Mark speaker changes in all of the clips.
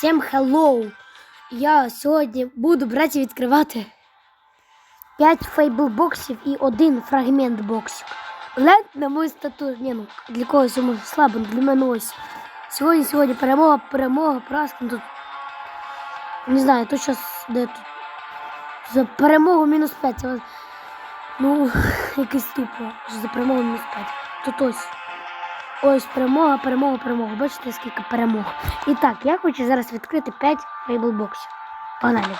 Speaker 1: Всім hello! Я сьогодні буду брати відкривати 5 фейбл боксів і один фрагмент боксів. Гляньте на мою статуру. Ні, ну, для когось може слабо, ну, для мене ось. Сьогодні, сьогодні перемога, перемога, праска. Тут, не знаю, тут зараз де тут. За перемогу мінус 5. Ну, якийсь тупо. За перемогу мінус 5. Тут ось. Ось перемога, перемога, перемога. Бачите, скільки перемог. І так, я хочу зараз відкрити 5 фейблбоксів. Погнали.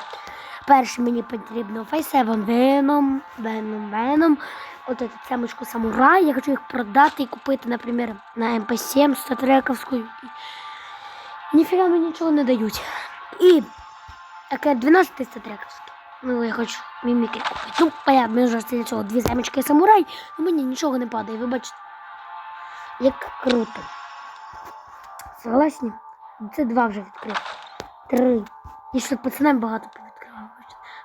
Speaker 1: Перше мені потрібно фейсевом веном, веном, веном. От эту самочку самурай. Я хочу їх продати і купити, наприклад, на МП7 статрековську. Ніфіга мені нічого не дають. І таке 12 статрековський. Ну, я хочу міміки купити. Ну, понятно, вже цього дві замічки самурай, але мені нічого не падає, вибачте. Як круто. Согласні? Це два вже відкрив. Три. Я ще пацанам багато повідкривав.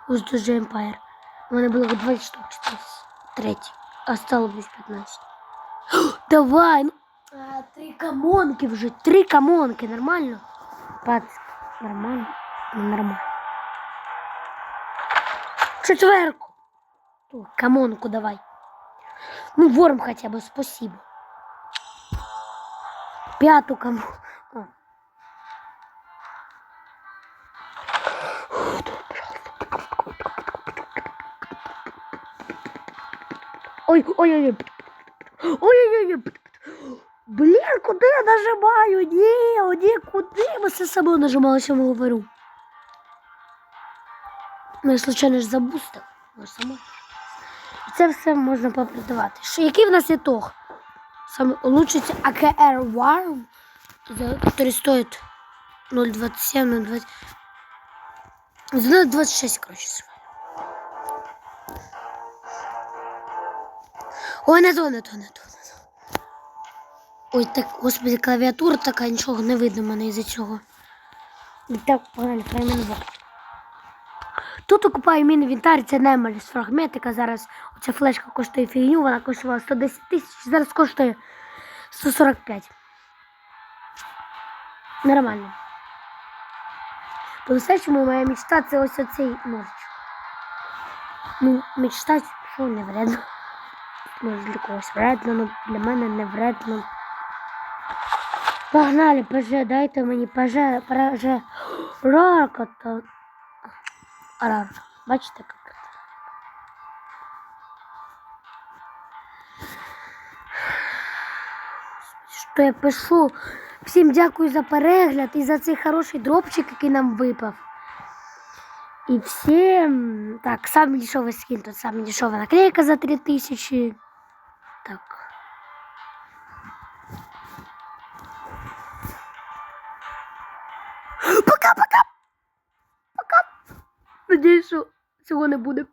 Speaker 1: Ось дуже Empire. У мене було 20 штук, 4. Третій. А стало десь 15. О, давай! Ну, три камонки вже. Три камонки. Нормально? Пацик. Нормально? Ну, нормально. Четверку. О, камонку давай. Ну, ворм хотя бы, спасибо. Пяту кому. О. Ой, ой, ой, ой. Ой, ой. Блін, куди я нажимаю? Ні, ні, куди? Ми все собою нажимали, я говорю. Ну, случайно ж забустив. Це все можна попродавати. Який в нас ітог? Саме улучшится АКР Warm, который стоит 0,27, 0,20. За 0,26, короче. Ой, не то, не то, не то, не то. Ой, так, господи, клавіатура така, нічого не видно цього. І так, погнали, фрагмент Тут окупаю мій інвентар, це немаль з фрагментика. Зараз оця флешка коштує фігню, вона коштувала 110 тисяч, зараз коштує 145. Нормально. По-настоящему моя мечта це ось оцей ножичок. Ну, мечта, що не вредно. Може для когось вредно, але для мене не вредно. Погнали, поже, дайте мені поже, поже. Ракота. Арар. Бачите, як красиво? Що я пишу? Всім дякую за перегляд і за цей хороший дропчик, який нам випав. І всім. Так, самый дешевый скин, тут самая дешевая наклейка за 3000. Так. Пока-пока! Надіюсь, що цього не буде.